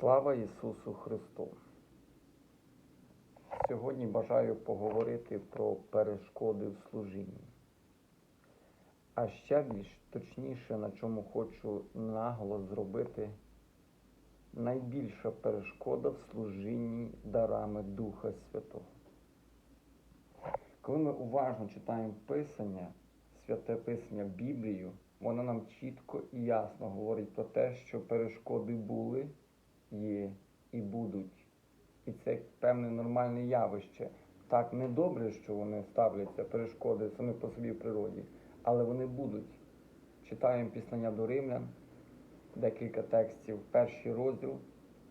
Слава Ісусу Христу! Сьогодні бажаю поговорити про перешкоди в служінні. А ще більш точніше, на чому хочу наголос зробити, найбільша перешкода в служінні дарами Духа Святого. Коли ми уважно читаємо Писання, святе Писання Біблію, воно нам чітко і ясно говорить про те, що перешкоди були, є і будуть. І це певне нормальне явище. Так не добре, що вони ставляться, перешкоди самі по собі в природі, але вони будуть. Читаємо післання до римлян, декілька текстів, перший розділ,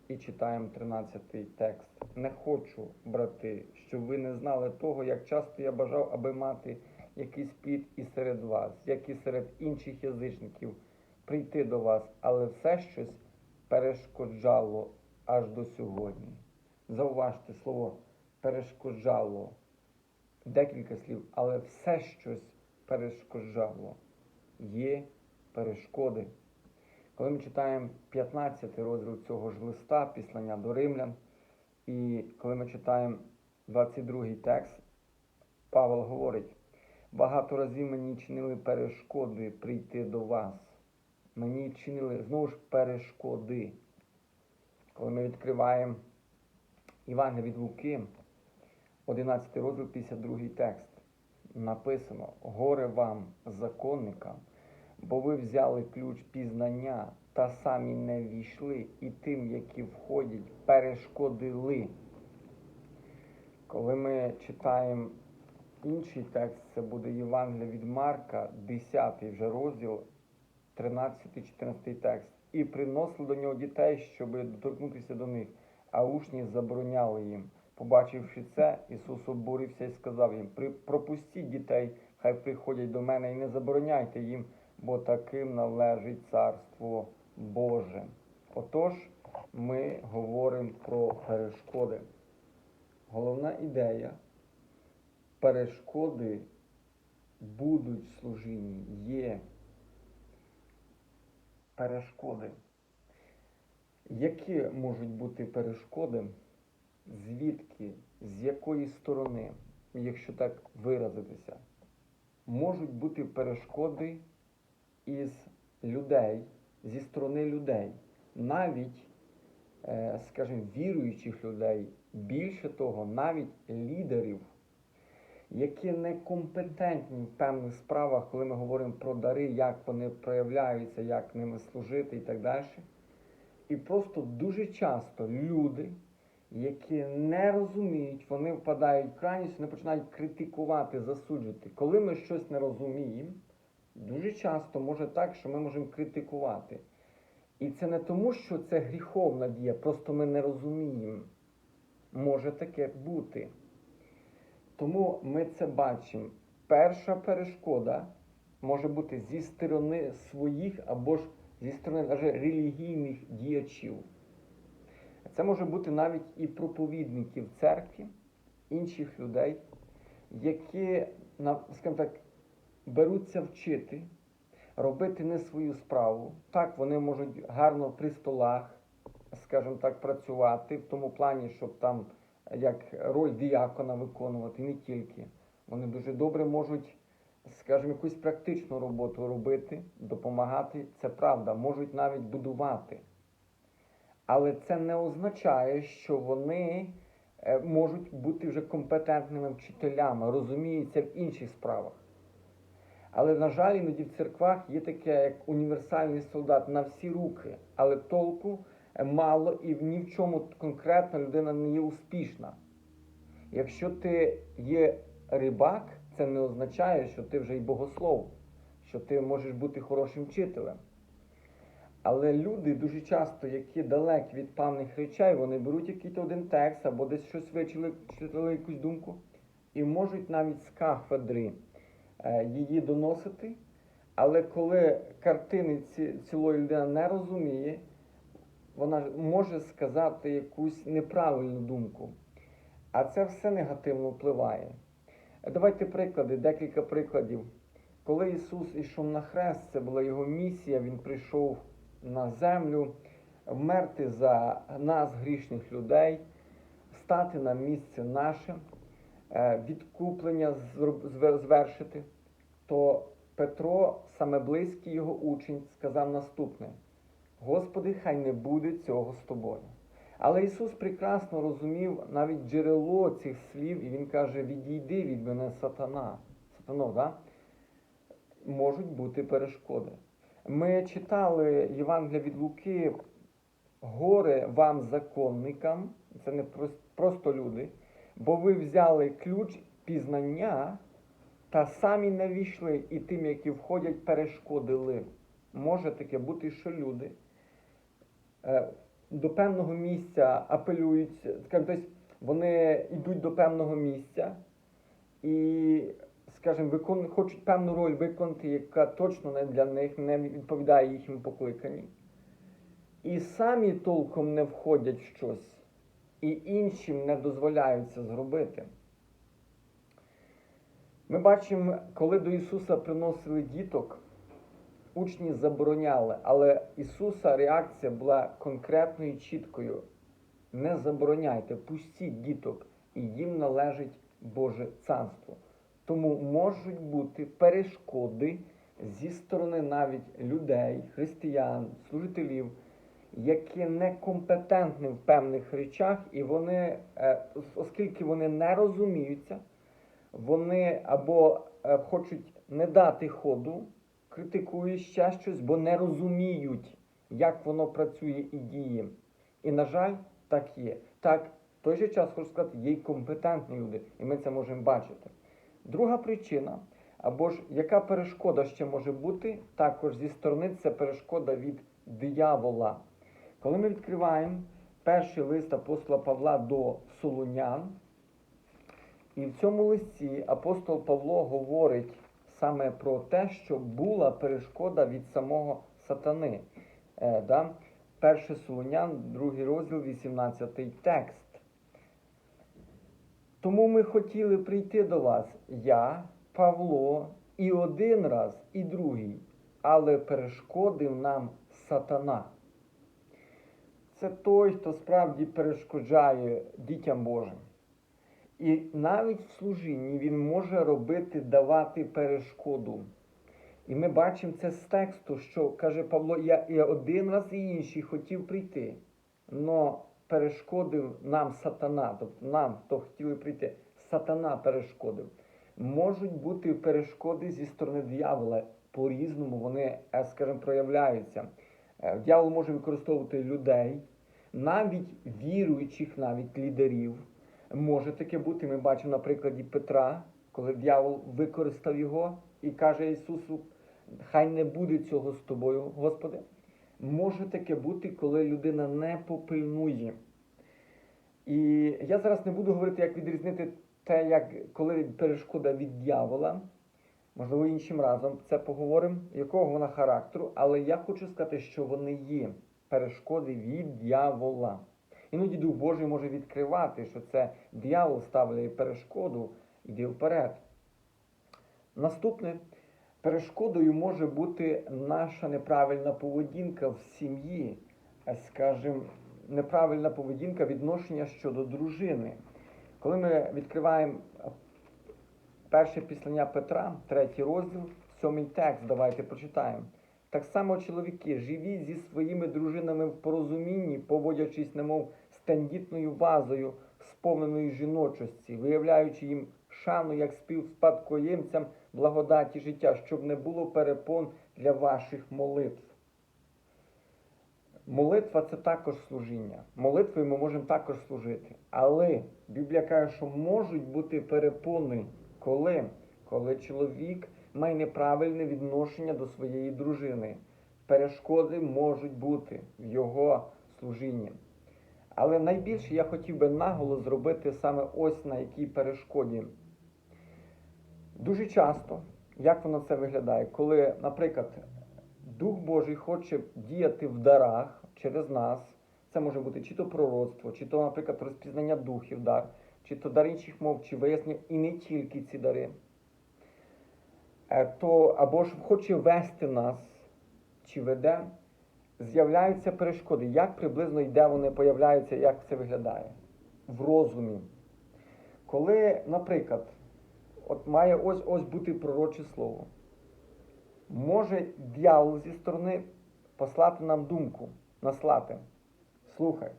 і читаємо 13-й текст. Не хочу, брати, щоб ви не знали того, як часто я бажав, аби мати якийсь плід і серед вас, як і серед інших язичників, прийти до вас, але все щось перешкоджало аж до сьогодні. Зауважте слово перешкоджало. Декілька слів, але все щось перешкоджало. Є перешкоди. Коли ми читаємо 15 розділ цього ж листа, післання до римлян, і коли ми читаємо 22 текст, Павел говорить: багато разів мені чинили перешкоди прийти до вас. Мені чинили знову ж перешкоди. Коли ми відкриваємо Івангелія від Луки, 11 розділ, 52 текст, написано: Горе вам, законникам, бо ви взяли ключ пізнання та самі не війшли, і тим, які входять, перешкодили. Коли ми читаємо інший текст, це буде Євангелія від Марка, 10 вже розділ, 13-14 текст. І приносили до нього дітей, щоб доторкнутися до них, а учні забороняли їм. Побачивши це, Ісус обурився і сказав їм: пропустіть дітей, хай приходять до мене і не забороняйте їм, бо таким належить Царство Боже. Отож, ми говоримо про перешкоди. Головна ідея перешкоди будуть служінні, є перешкоди. Які можуть бути перешкоди? Звідки, з якої сторони, якщо так виразитися, можуть бути перешкоди із людей, зі сторони людей, навіть, е, скажімо, віруючих людей, більше того, навіть лідерів, які некомпетентні в певних справах, коли ми говоримо про дари, як вони проявляються, як ними служити і так далі. І просто дуже часто люди, які не розуміють, вони впадають в крайність, вони починають критикувати, засуджувати. Коли ми щось не розуміємо, дуже часто може так, що ми можемо критикувати. І це не тому, що це гріховна дія, просто ми не розуміємо. Може таке бути. Тому ми це бачимо. Перша перешкода може бути зі сторони своїх або ж зі сторони навіть релігійних діячів. Це може бути навіть і проповідників церкві, інших людей, які, скажімо так, беруться вчити, робити не свою справу. Так, вони можуть гарно при столах, скажімо так, працювати в тому плані, щоб там як роль діякона виконувати, не тільки. Вони дуже добре можуть, скажімо, якусь практичну роботу робити, допомагати. Це правда, можуть навіть будувати. Але це не означає, що вони е, можуть бути вже компетентними вчителями, розуміються в інших справах. Але, на жаль, іноді в церквах є таке, як універсальний солдат на всі руки, але толку мало і ні в чому конкретно людина не є успішна. Якщо ти є рибак, це не означає, що ти вже й богослов, що ти можеш бути хорошим вчителем. Але люди дуже часто, які далекі від певних речей, вони беруть якийсь один текст або десь щось вичили, читали якусь думку, і можуть навіть з кафедри е, її доносити. Але коли картини цілої людина не розуміє, вона може сказати якусь неправильну думку. А це все негативно впливає. Давайте приклади, декілька прикладів. Коли Ісус ішов на хрест, це була його місія, Він прийшов на землю, вмерти за нас, грішних людей, стати на місце наше, е, відкуплення звершити, то Петро, саме близький його учень, сказав наступне: Господи, хай не буде цього з тобою. Але Ісус прекрасно розумів навіть джерело цих слів, і Він каже: Відійди від мене, сатана. Сатано, да? можуть бути перешкоди. Ми читали Євангелія від Луки, горе вам, законникам, це не просто люди, бо ви взяли ключ пізнання та самі не війшли, і тим, які входять, перешкодили. Може таке бути, що люди до певного місця апелюють, скажімо, тобто вони йдуть до певного місця і, скажімо, викон... хочуть певну роль виконати, яка точно не для них не відповідає їхньому покликанні. І самі толком не входять в щось, і іншим не дозволяють це зробити. Ми бачимо, коли до Ісуса приносили діток, учні забороняли, але Ісуса реакція була конкретною і чіткою. Не забороняйте, пустіть діток, і їм належить Боже царство. Тому можуть бути перешкоди зі сторони навіть людей, християн, служителів, які некомпетентні в певних речах, і вони, е, оскільки вони не розуміються, вони або е, хочуть не дати ходу, критикують ще щось, бо не розуміють, як воно працює і діє. І, на жаль, так є. Так, в той же час хочу сказати, є й компетентні люди, і ми це можемо бачити. Друга причина, або ж яка перешкода ще може бути, також зі сторони це перешкода від диявола. Коли ми відкриваємо перший лист апостола Павла до Солунян, і в цьому листі апостол Павло говорить саме про те, що була перешкода від самого сатани. Е, да? Перше Солунян, другий розділ, 18 текст. Тому ми хотіли прийти до вас, я, Павло, і один раз, і другий, але перешкодив нам сатана. Це той, хто справді перешкоджає дітям Божим. І навіть в служінні він може робити, давати перешкоду. І ми бачимо це з тексту, що каже Павло, я і один раз і інший хотів прийти, но перешкодив нам сатана, тобто нам, хто хотіли прийти, сатана перешкодив. Можуть бути перешкоди зі сторони диявола. По-різному вони, е, скажімо, проявляються. Е, Дьявол може використовувати людей, навіть віруючих, навіть лідерів. Може таке бути. Ми бачимо на прикладі Петра, коли дьявол використав його і каже Ісусу, хай не буде цього з тобою, Господи. Може таке бути, коли людина не попильнує. І я зараз не буду говорити, як відрізнити те, як коли перешкода від дьявола. Можливо, іншим разом це поговоримо, якого вона характеру, але я хочу сказати, що вони є перешкоди від дьявола. Іноді Дух Божий може відкривати, що це дьявол ставляє перешкоду, йди вперед. Наступне перешкодою може бути наша неправильна поведінка в сім'ї, е, скажімо, неправильна поведінка відношення щодо дружини. Коли ми відкриваємо перше післання Петра, третій розділ, сьомий текст, давайте прочитаємо. Так само, чоловіки, живіть зі своїми дружинами в порозумінні, поводячись, немов з тендітною вазою, сповненою жіночості, виявляючи їм шану як співспадкоємцям благодаті життя, щоб не було перепон для ваших молитв. Молитва це також служіння. Молитвою ми можемо також служити. Але Біблія каже, що можуть бути перепони, коли? Коли чоловік має неправильне відношення до своєї дружини. Перешкоди можуть бути в його служінні. Але найбільше я хотів би наголос зробити саме ось на якій перешкоді. Дуже часто, як воно це виглядає, коли, наприклад, Дух Божий хоче діяти в дарах через нас, це може бути чи то пророцтво, чи то, наприклад, розпізнання духів дар, чи то дар інших мов, чи вияснення, і не тільки ці дари. Е, То або ж хоче вести нас, чи веде, з'являються перешкоди. Як приблизно йде вони появляються, як це виглядає? В розумі. Коли, наприклад, от має ось ось бути пророче слово, може дьявол зі сторони послати нам думку, наслати. Слухай,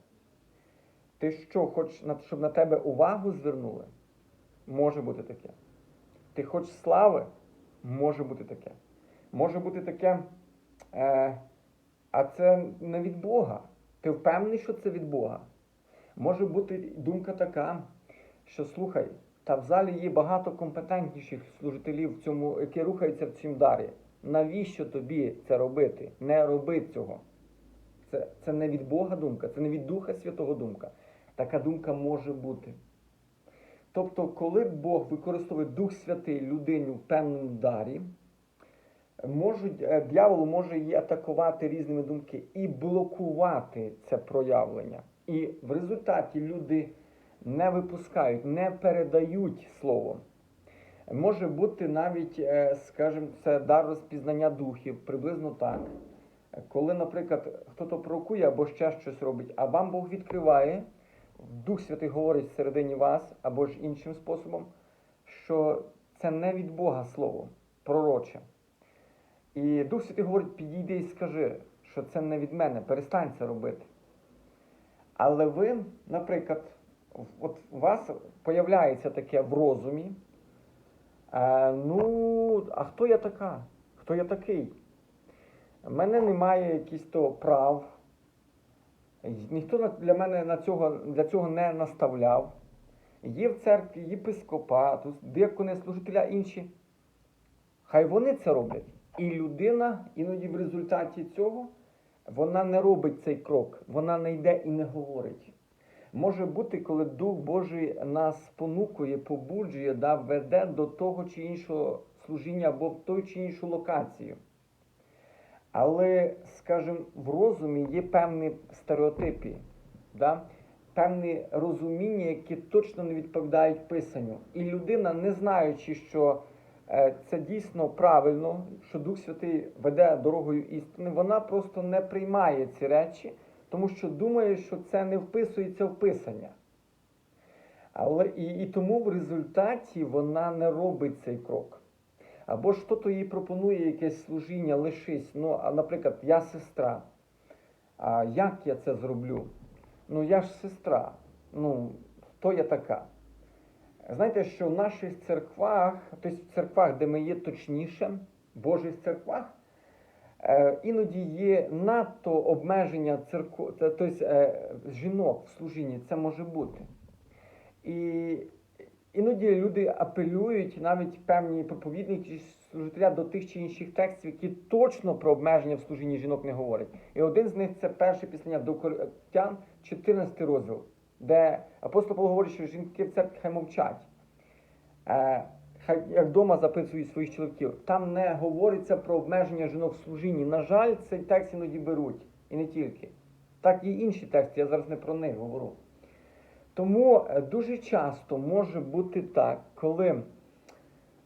ти що, хочеш, щоб на тебе увагу звернули? Може бути таке. Ти хочеш слави? Може бути таке. Може бути таке, е, а це не від Бога. Ти впевнений, що це від Бога? Може бути думка така, що слухай, та в залі є багато компетентніших служителів, в цьому, які рухаються в цім дарі. Навіщо тобі це робити? Не роби цього. Це, це не від Бога думка, це не від Духа Святого думка. Така думка може бути. Тобто, коли Бог використовує Дух Святий людині в певному дарі, можуть, е, дьявол може її атакувати різними думки і блокувати це проявлення. І в результаті люди не випускають, не передають слово. Може бути навіть, е, скажімо, це дар розпізнання духів, приблизно так. Коли, наприклад, хтось пророкує або ще щось робить, а вам Бог відкриває, Дух Святий говорить всередині вас або ж іншим способом, що це не від Бога слово, пророче. І Дух Святий говорить, підійди і скажи, що це не від мене, перестань це робити. Але ви, наприклад, от у вас появляється таке в розумі. Е, ну, а хто я така? Хто я такий? У мене немає то прав. Ніхто для мене на цього, для цього не наставляв. Є в церкві єпископат, декони, служителя інші. Хай вони це роблять. І людина іноді в результаті цього вона не робить цей крок, вона не йде і не говорить. Може бути, коли Дух Божий нас спонукує, побуджує, да, веде до того чи іншого служіння або в ту чи іншу локацію. Але, скажімо, в розумі є певні стереотипи, да? певні розуміння, які точно не відповідають писанню. І людина, не знаючи, що е, це дійсно правильно, що Дух Святий веде дорогою істини, вона просто не приймає ці речі, тому що думає, що це не вписується в писання. Але і, і тому в результаті вона не робить цей крок. Або ж хтось їй пропонує якесь служіння, лишись. Ну, а, наприклад, я сестра. А як я це зроблю? Ну, я ж сестра. Ну, хто я така? Знаєте, що в наших церквах, тобто в церквах, де ми є точніше, в Божих церквах, е, іноді є надто обмеження церков, тобто е, жінок в служінні, це може бути. І іноді люди апелюють навіть певні проповідники служителя до тих чи інших текстів, які точно про обмеження в служінні жінок не говорять. І один з них це перше післання до Коринтян, 14 розділ, де апостол Павло говорить, що жінки в церкві хай мовчать. Е, Хай як вдома записують своїх чоловіків. Там не говориться про обмеження жінок в служінні. На жаль, цей текст іноді беруть. І не тільки. Так і інші тексти, я зараз не про них говорю. Тому е, дуже часто може бути так, коли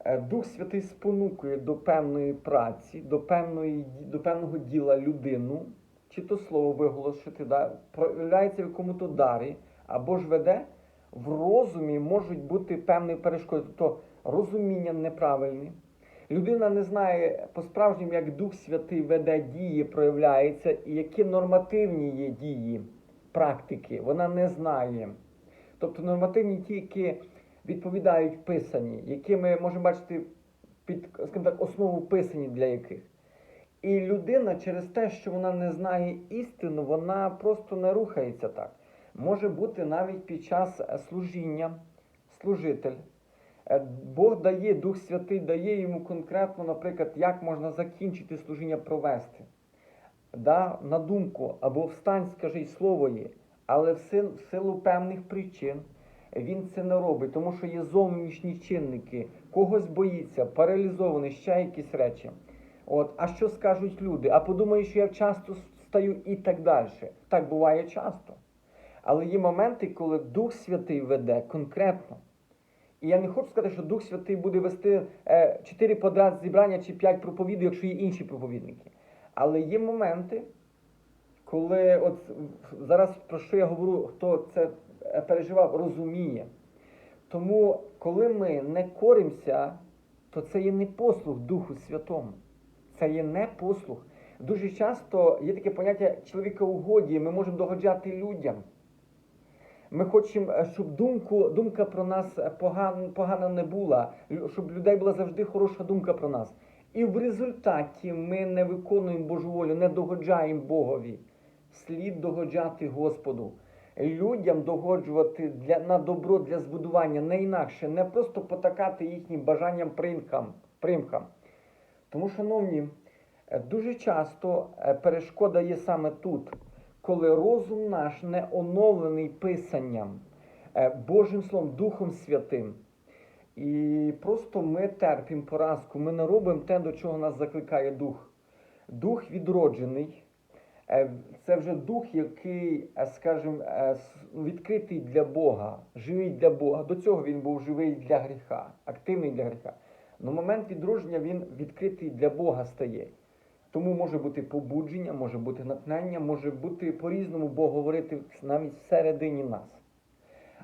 е, Дух Святий спонукує до певної праці, до, певної, до певного діла людину, чи то слово виголосити, да, проявляється в якому-то дарі, або ж веде, в розумі можуть бути певні перешкоди, тобто розуміння неправильне. Людина не знає по-справжньому, як Дух Святий веде дії, проявляється, і які нормативні є дії, практики. Вона не знає. Тобто нормативні ті, які відповідають писані, які ми можемо бачити під скажімо так, основу писані для яких. І людина через те, що вона не знає істину, вона просто не рухається так. Може бути навіть під час е, служіння служитель. Е, Бог дає, Дух Святий дає йому конкретно, наприклад, як можна закінчити служіння провести. Да, на думку, або встань, скажи слово є. Але в сил- в силу певних причин він це не робить, тому що є зовнішні чинники, когось боїться, паралізований, ще якісь речі. От, а що скажуть люди? А подумають, що я часто стаю і так далі. Так буває часто. Але є моменти, коли Дух Святий веде конкретно. І я не хочу сказати, що Дух Святий буде вести е, 4 подряд зібрання чи 5 проповідей, якщо є інші проповідники. Але є моменти, Коли от зараз про що я говорю, хто це е, переживав, розуміє. Тому, коли ми не коримося, то це є не послуг Духу Святому. Це є не послуг. Дуже часто є таке поняття чоловіка угоді, ми можемо догоджати людям. Ми хочемо, е, щоб думку, думка про нас е, поган, погана не була, щоб людей була завжди хороша думка про нас. І в результаті ми не виконуємо Божу волю, не догоджаємо Богові. Слід догоджати Господу. Людям догоджувати для, на добро для збудування не інакше, не просто потакати їхнім бажанням примхам. примхам. Тому, шановні, е, дуже часто е, перешкода є саме тут, коли розум наш не оновлений писанням, е, Божим Словом, Духом Святим. І просто ми терпимо поразку, ми не робимо те, до чого нас закликає Дух. Дух відроджений. Е, Це вже дух, який, е, скажімо, е, відкритий для Бога, живий для Бога. До цього він був живий для гріха, активний для гріха. На момент відродження він відкритий для Бога стає. Тому може бути побудження, може бути натхнення, може бути по-різному Бог говорити навіть всередині нас.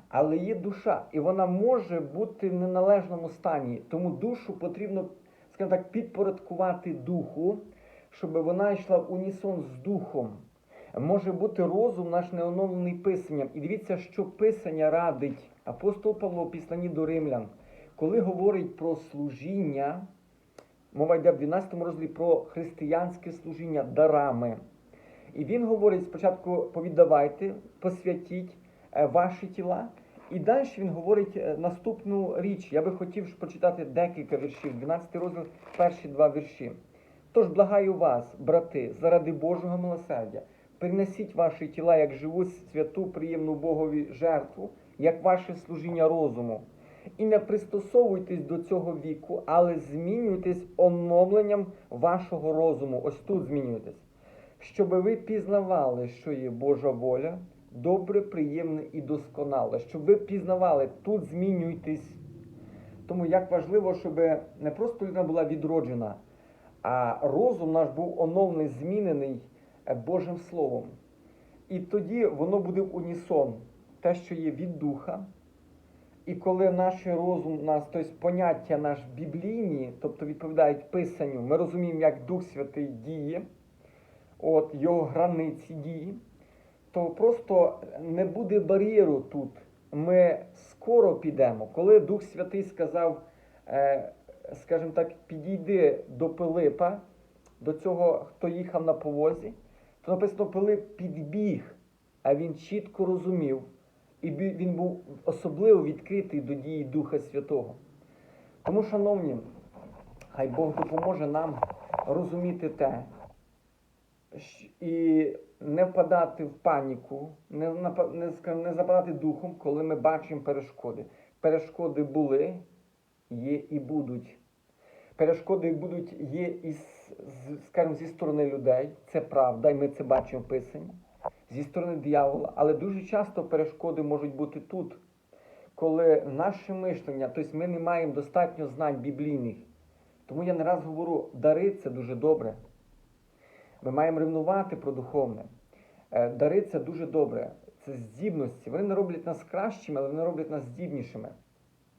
Але є душа, і вона може бути в неналежному стані. Тому душу потрібно, скажімо так, підпорядкувати духу, щоб вона йшла в унісон з духом. Може бути розум наш не оновлений писанням. І дивіться, що писання радить апостол Павло, в післанні до римлян, коли говорить про служіння, мова йде в 12 розділі про християнське служіння дарами. І він говорить спочатку повіддавайте, посвятіть е, ваші тіла. І далі він говорить е, наступну річ. Я би хотів прочитати декілька віршів, 12 розділ, перші два вірші. Тож благаю вас, брати, заради Божого милосердя, принесіть ваші тіла як живу святу, приємну Богові жертву, як ваше служіння розуму. І не пристосовуйтесь до цього віку, але змінюйтесь оновленням вашого розуму. Ось тут змінюйтесь щоб ви пізнавали, що є Божа воля, добре, приємне і досконале. Щоб ви пізнавали, тут змінюйтесь. Тому як важливо, щоб не просто людина була відроджена, а розум наш був оновлений, змінений е, Божим Словом. І тоді воно буде в унісон, те, що є від духа. І коли наш розум, нас, тобто поняття наш біблійні, тобто відповідають Писанню, ми розуміємо, як Дух Святий діє от його границі дії, то просто не буде бар'єру тут. Ми скоро підемо. Коли Дух Святий сказав, е, скажімо так, підійди до Пилипа, до цього, хто їхав на повозі, то написано, Пилип підбіг, а він чітко розумів, і він був особливо відкритий до дії Духа Святого. Тому, шановні, хай Бог допоможе нам розуміти те, і не впадати в паніку, не, не, не западати духом, коли ми бачимо перешкоди. Перешкоди були, є і будуть. Перешкоди будуть є і, скажімо, зі сторони людей, це правда, і ми це бачимо в Писанні, зі сторони диявола, але дуже часто перешкоди можуть бути тут, коли наше мишлення, тобто ми не маємо достатньо знань біблійних. Тому я не раз говорю, дари це дуже добре. Ми маємо ревнувати про духовне. Е, Дари це дуже добре. Це здібності. Вони не роблять нас кращими, але вони роблять нас здібнішими.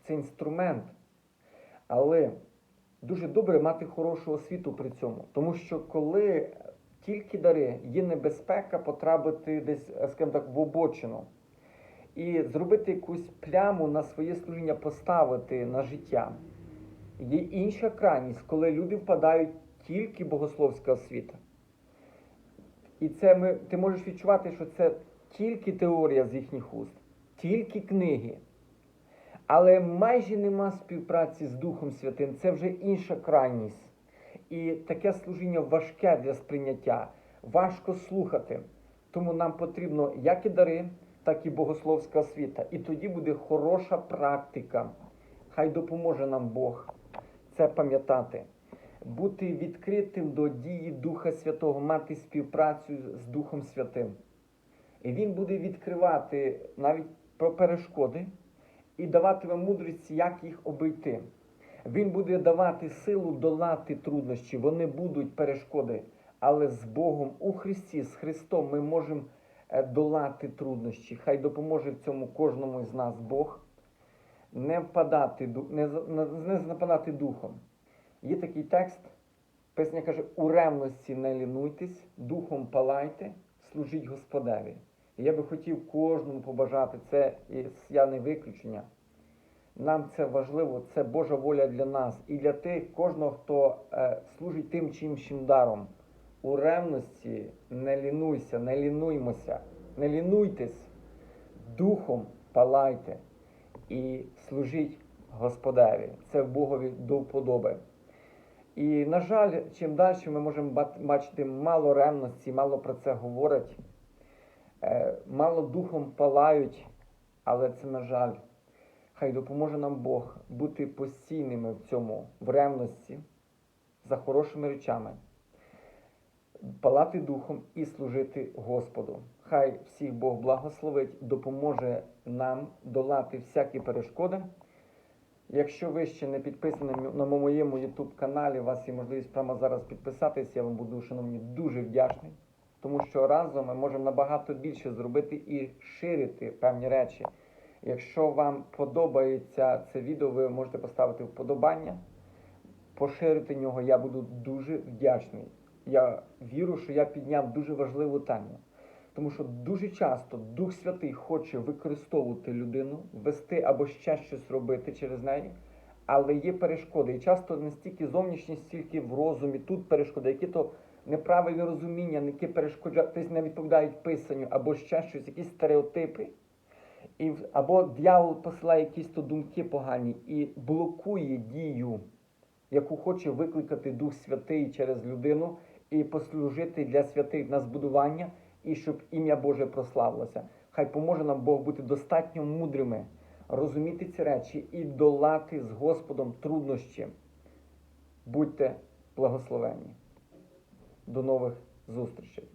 Це інструмент. Але дуже добре мати хорошу освіту при цьому. Тому що коли тільки дари, є небезпека потрапити десь, е, скажімо так, в обочину. І зробити якусь пляму на своє служіння поставити на життя. Є інша крайність, коли люди впадають тільки богословська освіта. І це ми, ти можеш відчувати, що це тільки теорія з їхніх уст, тільки книги. Але майже нема співпраці з Духом Святим. Це вже інша крайність. І таке служіння важке для сприйняття, важко слухати. Тому нам потрібно як і дари, так і богословська освіта. І тоді буде хороша практика. Хай допоможе нам Бог це пам'ятати бути відкритим до дії Духа Святого, мати співпрацю з Духом Святим. І Він буде відкривати навіть про перешкоди і давати вам мудрість, як їх обійти. Він буде давати силу долати труднощі, вони будуть перешкоди, але з Богом у Христі, з Христом ми можемо е, долати труднощі. Хай допоможе в цьому кожному з нас Бог. Не впадати, не, не западати духом. Є такий текст, Писання каже, у ревності не лінуйтесь, духом палайте, служіть Господеві. І я би хотів кожному побажати, це і я не виключення. Нам це важливо, це Божа воля для нас і для тих, кожного, хто е, служить тим чи іншим даром. У ревності не лінуйся, не лінуймося, не лінуйтесь, духом палайте і служіть Господеві. Це Богові до вподоби. І, на жаль, чим далі ми можемо бачити мало ревності, мало про це говорять, мало духом палають, але це, на жаль, хай допоможе нам Бог бути постійними в цьому, в ревності, за хорошими речами, палати духом і служити Господу. Хай всіх Бог благословить, допоможе нам долати всякі перешкоди. Якщо ви ще не підписані на моєму YouTube каналі, у вас є можливість прямо зараз підписатись. Я вам буду, шановні, дуже вдячний, тому що разом ми можемо набагато більше зробити і ширити певні речі. Якщо вам подобається це відео, ви можете поставити вподобання, поширити нього. Я буду дуже вдячний. Я вірю, що я підняв дуже важливу тему. Тому що дуже часто Дух Святий хоче використовувати людину, вести або ще щось робити через неї, але є перешкоди. І часто не стільки зовнішні, стільки в розумі. Тут перешкоди, які то неправильне розуміння, які перешкоджають, тобто не відповідають писанню, або ще щось, якісь стереотипи. І, або дьявол посилає якісь то думки погані і блокує дію, яку хоче викликати Дух Святий через людину і послужити для святих на збудування, і щоб ім'я Боже прославилося. Хай поможе нам Бог бути достатньо мудрими, розуміти ці речі і долати з Господом труднощі. Будьте благословені. До нових зустрічей.